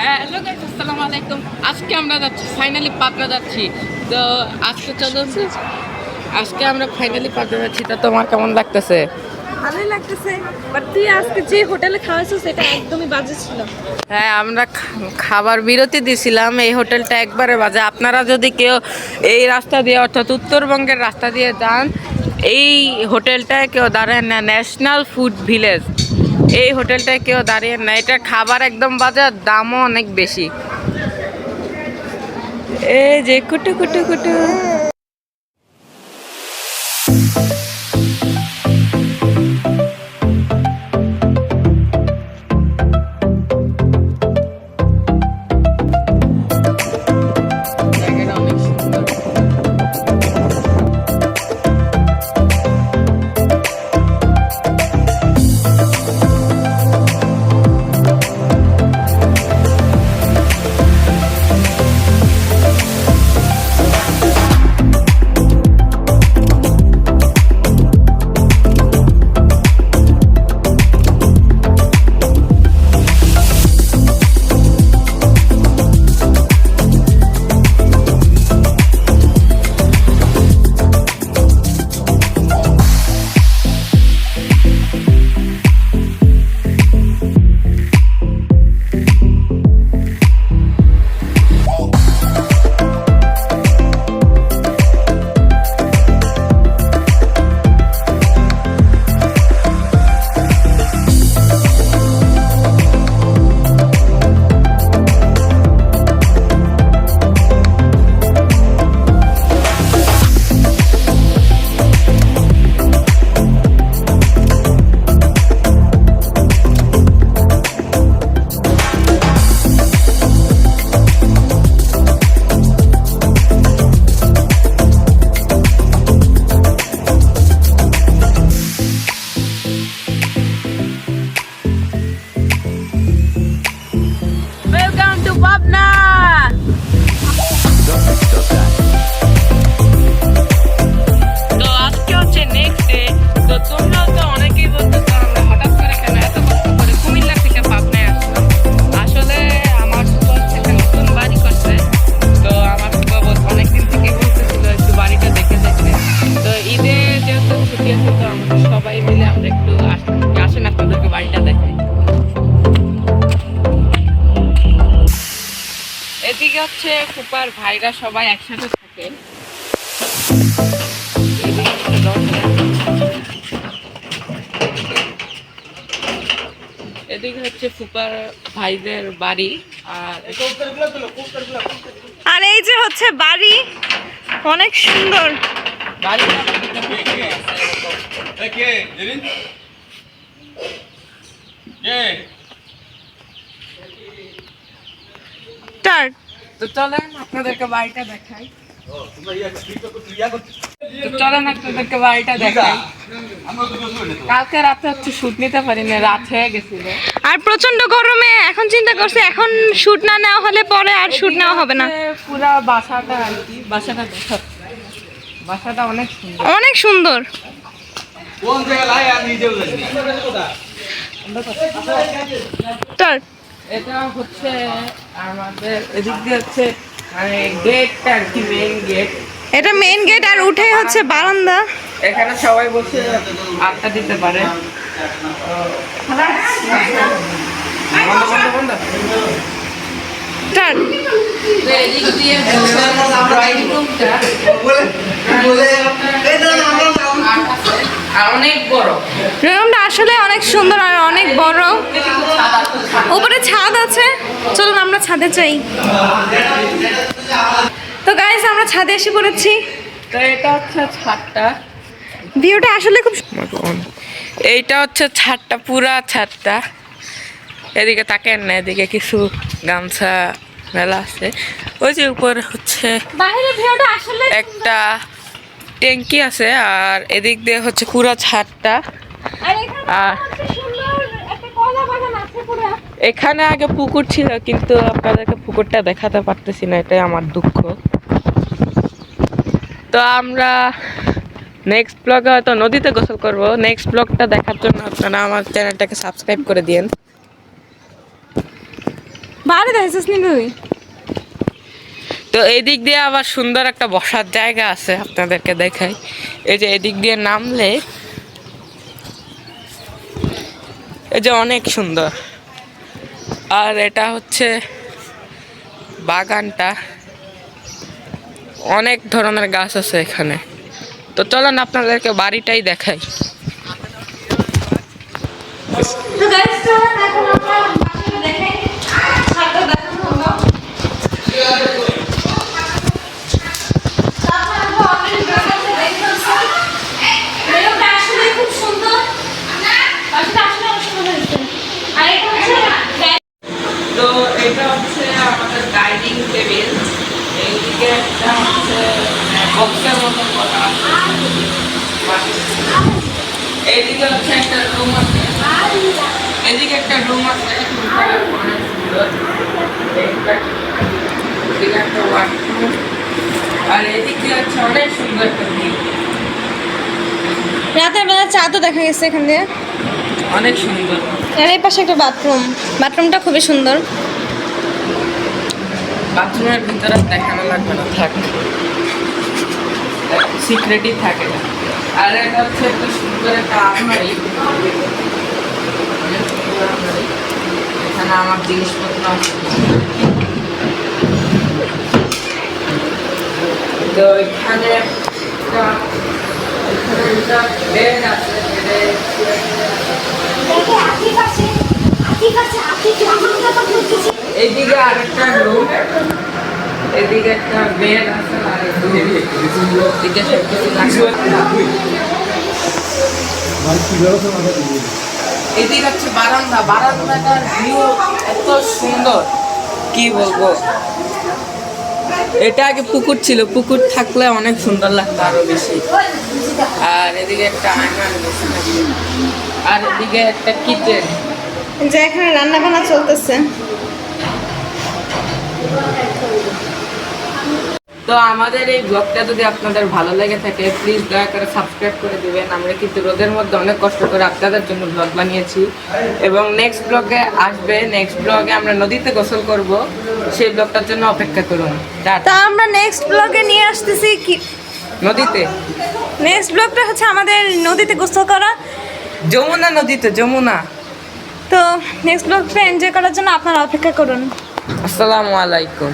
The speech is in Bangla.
হ্যাঁ হ্যালো গাইস আসসালামু আলাইকুম। আজকে আমরা যাচ্ছি ফাইনালি পাবনা যাচ্ছি। তো আজকে চলো আজকে আমরা ফাইনালি পাবনা যাচ্ছি। তা তোমার কেমন লাগতেছে? ভালোই লাগতেছে বাট তুই আজকে যে হোটেলে খাওয়াইছো সেটা একদমই বাজে ছিল। হ্যাঁ আমরা খাবার বিরতি দিয়েছিলাম এই হোটেলটা একবারে বাজে। আপনারা যদি কেউ এই রাস্তা দিয়ে অর্থাৎ উত্তরবঙ্গের রাস্তা দিয়ে যান এই হোটেলটায় কেউ দাঁড়ায় না ন্যাশনাল ফুড ভিলেজ এই হোটেলটায় কেউ দাঁড়িয়ে না এটা খাবার একদম বাজার, দামও অনেক বেশি। এই যে কুটু কুটু কুটু। হচ্ছে ফুপার ভাইরা সবাই একসাথে থাকে। এদিকে হচ্ছে ফুপার ভাইদের বাড়ি আর আর এই যে হচ্ছে বাড়ি অনেক সুন্দর। বাড়িটা তো চলেন আপনাদেরকে বাড়িটা দেখাই। চলেন আপনাদেরকে বাড়িটা দেখাই। কালকে রাতে হচ্ছে শুট নিতে পারিনি রাত হয়ে গেছিল। আর প্রচণ্ড গরমে এখন চিন্তা করছে এখন শুট না নেওয়া হলে পরে আর শুট নেওয়া হবে না। পুরা বাসাটা আর কি বাসাটা বাসাটা অনেক সুন্দর। অনেক সুন্দর। কোন জায়গা লাই আমি নিজেও জানি এটা হচ্ছে আমাদের এদিক দিয়ে হচ্ছে মানে গেটটা আর কি মেইন গেট এটা মেইন গেট আর উঠে হচ্ছে বারান্দা। এখানে সবাই বসে আড্ডা দিতে পারে। এদিক দিয়ে ড্রয়িং রুমটা অনেক বড়। রুমটা আসলে অনেক সুন্দর আর অনেক বড়। উপরে ছাদ আছে। চলুন আমরা ছাদে চাই তো গাইস আমরা ছাদে এসে পড়েছি। তো এটা হচ্ছে ছাদটা। ভিউটা আসলে খুব এইটা হচ্ছে ছাদটা পুরা ছাদটা। এদিকে তাকেন না এদিকে কিছু গামছা মেলা আছে। ওই যে উপরে হচ্ছে একটা ট্যাঙ্কি আছে আর এদিক দিয়ে হচ্ছে পুরা ছাদটা। আর এখানে আর হচ্ছে সুন্দর একটা কলা বাগান আছে পুরো এখানে আগে পুকুর ছিল কিন্তু আপনাদেরকে পুকুরটা দেখাতে পারতেছি না এটাই আমার দুঃখ। তো আমরা নেক্সট ব্লগে হয়তো নদীতে গোসল করব। নেক্সট ব্লগটা দেখার জন্য আপনারা আমার চ্যানেলটাকে সাবস্ক্রাইব করে দিন বাড়ি দেখছিস নি তুই? তো এদিক দিয়ে আবার সুন্দর একটা বসার জায়গা আছে আপনাদেরকে দেখাই। এই যে এদিক দিয়ে নামলে এই যে অনেক সুন্দর। আর এটা হচ্ছে বাগানটা। অনেক ধরনের গাছ আছে এখানে। তো চলুন আপনাদেরকে বাড়িটাই দেখাই ছাদটা দেখানো হলো তারপর আমরা already বাগানটা দেখতেছি। বেলুনটা আসলেই খুব সুন্দর। বাসাটা আসলে অনেক সুন্দর হয়েছে। আর এটা হচ্ছে গাই- তো এটা হচ্ছে আমাদের ডাইনিং টেবিল এইদিকে একটা হচ্ছে বক্সের মতো করা আছে। এইদিকে হচ্ছে একটা রুম আছে। এদিকে একটা রুম আছে অনেক সুন্দর। এদিকে একটা ওয়াশরুম আর এদিকে হচ্ছে অনেক সুন্দর একটা। রাতের বেলা চাঁদও দেখা গেছে এখান দিয়ে। অনেক সুন্দর। আর এই পাশে একটা বাথরুম বাথরুমটা খুবই সুন্দর। বাথরুমের ভিতরে আর দেখানো লাগবে না। থাক। সিক্রেটই থাকে। না আর এটা হচ্ছে একটা সুন্দর একটা আলমারি। এখানে আমার জিনিসপত্র আছে। তো এখানে এইদিকে আরেকটা রুম এদিকে একটা বেড আছে আর এদিকে হচ্ছে বারান্দা। বারান্দাটার ভিউ এত সুন্দর। কি বলব? এটা আগে পুকুর ছিল। পুকুর থাকলে অনেক সুন্দর লাগতো আরও বেশি। আর এদিকে একটা আয়না আর এদিকে একটা কিচেন যে এখানে রান্না বান্না চলতেছে। তো আমাদের এই ব্লগটা যদি আপনাদের ভালো লেগে থাকে প্লিজ দয়া করে সাবস্ক্রাইব করে দেবেন। আমরা কিন্তু রোদের মধ্যে অনেক কষ্ট করে আপনাদের জন্য ব্লগ বানিয়েছি। এবং নেক্সট ব্লগে আসবে। নেক্সট ব্লগে আমরা নদীতে গোসল করব। সেই ব্লগটার জন্য অপেক্ষা করুন। তা আমরা নেক্সট ব্লগে নিয়ে আসতেছি কি? নদীতে। নেক্সট ব্লগটা হচ্ছে আমাদের নদীতে গোসল করা। যমুনা নদীতে যমুনা। তো নেক্সট ব্লগটা এনজয় করার জন্য আপনারা অপেক্ষা করুন। আসসালামু আলাইকুম।